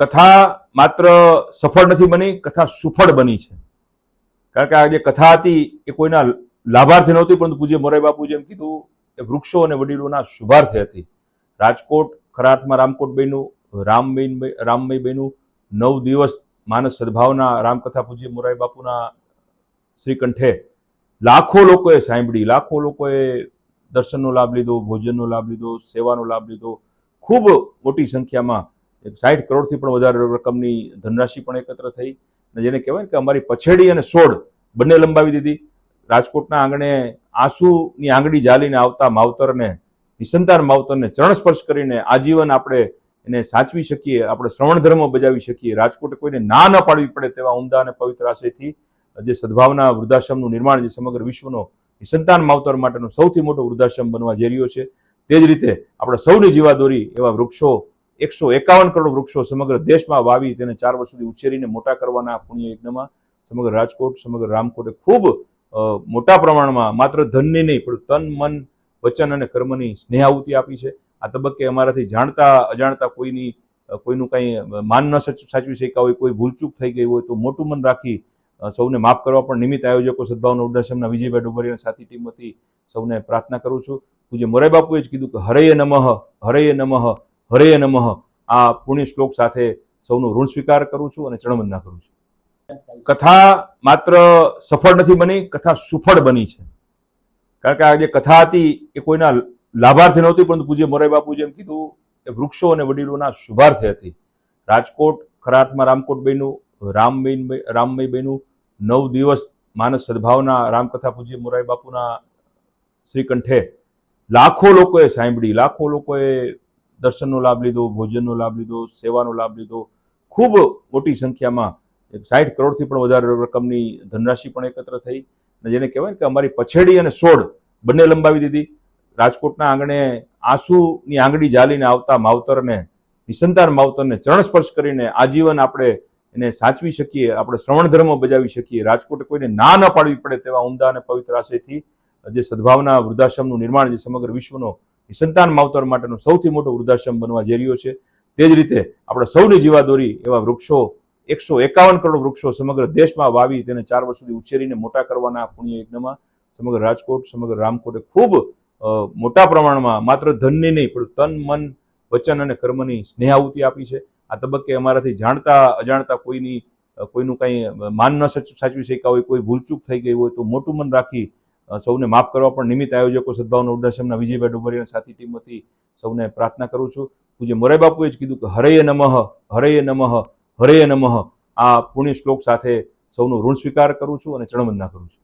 કથા માત્ર સફળ નથી બની, કથા સુફળ બની છે. કારણ કે આ જે કથા હતી એ કોઈના લાભાર્થી નહોતી, પરંતુ પૂજ્ય મોરાઈ બાપુ જેમ કીધું એ વૃક્ષો અને વડીલોના શુભાર્થે હતી. રાજકોટ ખરા અર્થમાં રામકોટ બન્યું, રામબેન રામમય બન્યું. નવ દિવસ માનસ સદભાવના રામકથા પૂજ્ય મોરારી બાપુના શ્રીકંઠે લાખો લોકોએ સાંભળી, લાખો લોકોએ દર્શનનો લાભ લીધો, ભોજનનો લાભ લીધો, સેવાનો લાભ લીધો. ખૂબ મોટી સંખ્યામાં સાઠ કરોડથી પણ વધારે રકમની ધનરાશિ પણ એકત્ર થઈ અને જેને કહેવાય કે અમારી પછેડી અને સોડ બંને લંબાવી દીધી. રાજકોટના આંગણે આંસુની આંગળી જાલીને આવતા માવતરને નિસંતાન માવતરને ચરણ સ્પર્શ કરીને આજીવન આપણે એને સાચવી શકીએ, આપણે શ્રવણ ધર્મ બજાવી શકીએ. રાજકોટ કોઈને ના ન પાડવી પડે તેવા ઉમદા અને પવિત્ર આશયથી જે સદભાવના વૃદ્ધાશ્રમનું નિર્માણ જે સમગ્ર વિશ્વનો નિસંતાન માવતર માટેનો સૌથી મોટો વૃદ્ધાશ્રમ બનવા જઈ રહ્યો છે. તે જ રીતે આપણે સૌની જીવાદોરી એવા વૃક્ષો એકસો એકાવન કરોડ વૃક્ષો સમગ્ર દેશમાં વાવી તેને ચાર વર્ષ સુધી ઉછેરીને મોટા કરવાના પુણ્ય યજ્ઞમાં સમગ્ર રાજકોટ, સમગ્ર રામકોટે ખૂબ મોટા પ્રમાણમાં માત્ર ધનની નહીં, પણ તન, મન, વચન અને કર્મની સ્નેહાહુતિ આપી છે. આ તબક્કે અમારાથી જાણતા, અજાણતા કોઈની કોઈનું કંઈ માન ન સચ- સાચવી શક્યા હોય, કોઈ ભૂલચૂક થઈ ગઈ હોય તો મોટું મન રાખી સૌને માફ કરવા પણ નિમિત્ત આયોજકો સદભાવના વૃદ્ધાશ્રમના વિજયભાઈ ડુબરિયાના સાથી ટીમ સૌને પ્રાર્થના કરું છું. પૂજ્ય મોરાઈ બાપુએ જ કીધું કે, હરયે નમઃ હરયે નમઃ હરયે નમઃ. આ પુણ્ય શ્લોક સાથે સૌનું ઋણ સ્વીકાર કરું છું અને ચરણવંદના કરું છું. કથા માત્ર સફળ નથી બની, કથા સુફળ બની છે. કારણ કે આ જે કથા હતી એ કોઈના લાભાર્થી નહોતી, પરંતુ પૂજ્ય મોરારી બાપુ જેમ કીધું એ વૃક્ષો અને વડીલોના શુભાર્થે હતી. રાજકોટ ખરા અર્થમાં રામકોટ બન્યું, રામબેન રામમય બન્યું. નવ દિવસ માનસ સદભાવના રામકથા પૂજ્ય મોરારી બાપુના શ્રીકંઠે લાખો લોકોએ સાંભળી, લાખો લોકોએ દર્શનનો લાભ લીધો, ભોજનનો લાભ લીધો, સેવાનો લાભ લીધો. ખૂબ મોટી સંખ્યામાં સાઠ કરોડથી પણ વધારે રકમની ધનરાશિ પણ એકત્ર થઈ. અને જેને કહેવાય કે અમારી પછેડી અને સોડ બંને લંબાવી દીધી. રાજકોટના આંગણે આંસુની આંગળી જાલીને આવતા માવતરને, નિસંતાન માવતરને ચરણ સ્પર્શ કરીને આજીવન આપણે એને સાચવી શકીએ, આપણે શ્રવણ ધર્મ બજાવી શકીએ. રાજકોટ કોઈને ના ન પાડવી પડે તેવા ઉમદા અને પવિત્ર આશયથી, જે સદભાવના વૃદ્ધાશ્રમનું નિર્માણ જે સમગ્ર વિશ્વનો નિસંતાન માવતર માટેનો સૌથી મોટો વૃદ્ધાશ્રમ બનવા જઈ રહ્યો છે. તે જ રીતે આપણે સૌની જીવાદોરી એવા વૃક્ષો, એકસો એકાવન કરોડ વૃક્ષો સમગ્ર દેશમાં વાવી તેને ચાર વર્ષ સુધી ઉછેરીને મોટા કરવાના પુણ્ય યજ્ઞમાં સમગ્ર રાજકોટ, સમગ્ર રામકોટે ખૂબ મોટા પ્રમાણમાં માત્ર ધનની નહીં, પણ તન, મન, વચન અને કર્મની સ્નેહાહુતિ આપી છે. આ તબક્કે અમારાથી જાણતા, અજાણતા કોઈની કોઈનું કંઈ માન ન સચ- સાચવી શક્યા હોય, કોઈ ભૂલચૂક થઈ ગઈ હોય તો મોટું મન રાખી સૌને માફ કરવા પણ નિમિત્ત આયોજકો સદભાવના વૃદ્ધાશ્રમના વિજયભાઈ ડુબરિયાના સાથી ટીમ સૌને પ્રાર્થના કરું છું. પૂજ્ય મોરાઈ બાપુએ જ કીધું કે, હરય નમઃ, હરયે નમઃ હરયે નમઃ. આ પુણ્ય શ્લોક સાથે સૌનો ઋણ સ્વીકાર કરું છું અને ચણવંદના કરું છું.